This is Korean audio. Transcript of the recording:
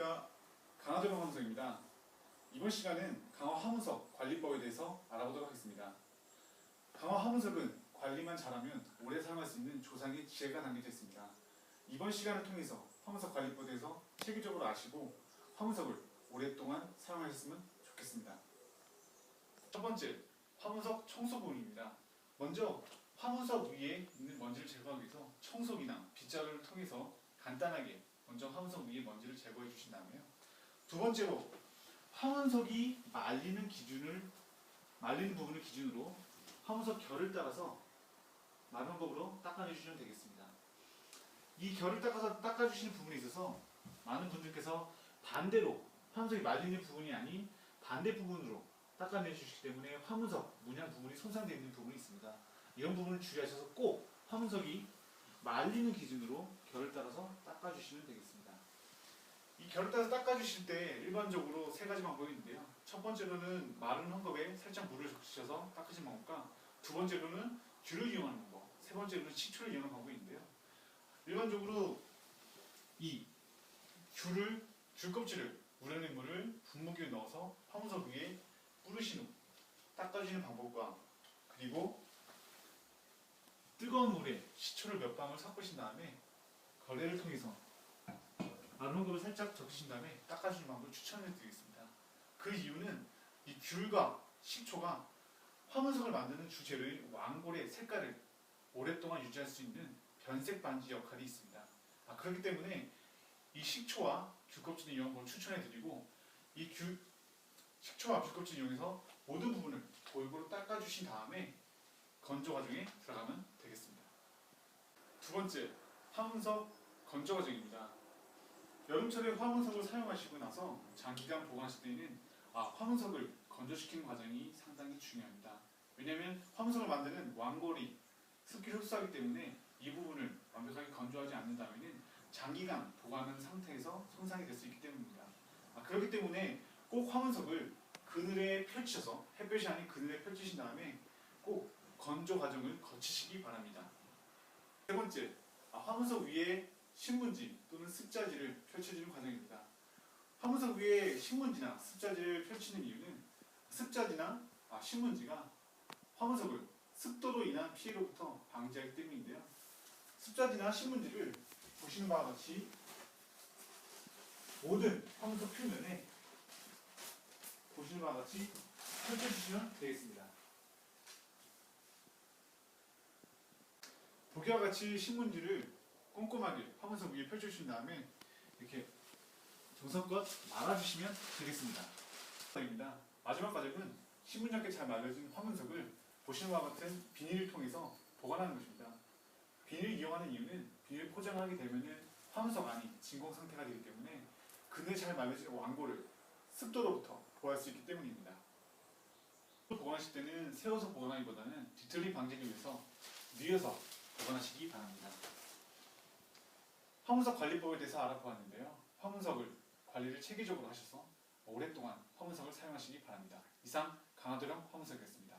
안녕하십니까 강화도령 화문석입니다. 이번 시간은 강화 화문석 관리법에 대해서 알아보도록 하겠습니다. 강화 화문석은 관리만 잘하면 오래 사용할 수 있는 조상의 지혜가 담겨져 있습니다. 이번 시간을 통해서 화문석 관리법에 대해서 체계적으로 아시고 화문석을 오랫동안 사용하셨으면 좋겠습니다. 첫 번째, 화문석 청소 부분입니다. 먼저 화문석 위에 있는 먼지를 제거하기 위해서 청소기나 빗자루를 통해서 간단하게 먼저 화문석 위에 먼지를 제거해 주신 다음에요. 두 번째로 화문석이 말리는 기준을 말리는 부분을 기준으로 화문석 결을 따라서 마른 법으로 닦아내 주시면 되겠습니다. 이 결을 닦아서 닦아주시는 부분에 있어서 많은 분들께서 반대로 화문석이 말리는 부분이 아닌 반대 부분으로 닦아내 주시기 때문에 화문석 문양 부분이 손상되어 있는 부분이 있습니다. 이런 부분을 주의하셔서 꼭 화문석이 말리는 기준으로 결을 따라서 닦아주시면 되겠습니다. 이 결을 따라서 닦아주실 때 일반적으로 세 가지 방법이 있는데요. 첫 번째로는 마른 헝겊에 살짝 물을 적셔서 닦으신 방법과 두 번째로는 귤을 이용하는 방법, 세 번째로는 식초를 이용하는 방법이 있는데요. 일반적으로 이 귤을 귤 껍질을 우려낸 물을 분무기에 넣어서 화문석 위에 뿌르신 후 닦아주시는 방법과 그리고 뜨거운 물에 식초를 몇 방울 섞으신 다음에 거래를 통해서 헝겊을 살짝 적신 다음에 닦아주는 방법을 추천해 드리겠습니다. 그 이유는 이 귤과 식초가 화문석을 만드는 주재료인 왕골의 색깔을 오랫동안 유지할 수 있는 변색 반지 역할이 있습니다. 아, 그렇기 때문에 이 식초와 귤껍질을 이용한 걸 추천해 드리고 이 귤, 식초와 귤껍질을 이용해서 모든 부분을 골고루 닦아주신 다음에 건조 과정에 들어가면 되겠습니다. 두 번째, 화문석 건조 과정입니다. 여름철에 화문석을 사용하시고 나서 장기간 보관하실 때는 아, 화문석을 건조시키는 과정이 상당히 중요합니다. 왜냐하면 화문석을 만드는 왕골이 습기를 흡수하기 때문에 이 부분을 완벽하게 건조하지 않는다면 장기간 보관한 상태에서 손상이 될 수 있기 때문입니다. 아, 그렇기 때문에 꼭 화문석을 그늘에 펼쳐서 햇볕이 아닌 그늘에 펼치신 다음에 꼭 건조 과정을 거치시기 바랍니다. 세 번째, 아, 화문석 위에 신문지 또는 습자지를 펼쳐주는 과정입니다. 화문석 위에 신문지나 습자지를 펼치는 이유는 습자지나 아, 신문지가 화문석을 습도로 인한 피해로부터 방지하기 때문인데요. 습자지나 신문지를 보시는 바와 같이 모든 화문석 표면에 보시는 바와 같이 펼쳐주시면 되겠습니다. 보기와 같이 신문지를 꼼꼼하게 화문석 위에 펼쳐주신 다음에 이렇게 정성껏 말아주시면 되겠습니다. 입니다. 마지막 과정은 신문지하게 잘 말려진 화문석을 보시는 바와 같은 비닐을 통해서 보관하는 것입니다. 비닐을 이용하는 이유는 비닐 포장을 하게 되면 화문석 안이 진공 상태가 되기 때문에 그늘 잘 말려진 왕고를 습도로부터 보호할 수 있기 때문입니다. 보관하실 때는 세워서 보관하기보다는 뒤틀림 방지를 위해서 뉘어서 보관하시기 바랍니다. 화문석 관리법에 대해서 알아보았는데요. 화문석을 관리를 체계적으로 하셔서 오랫동안 화문석을 사용하시기 바랍니다. 이상 강화도령 화문석이었습니다.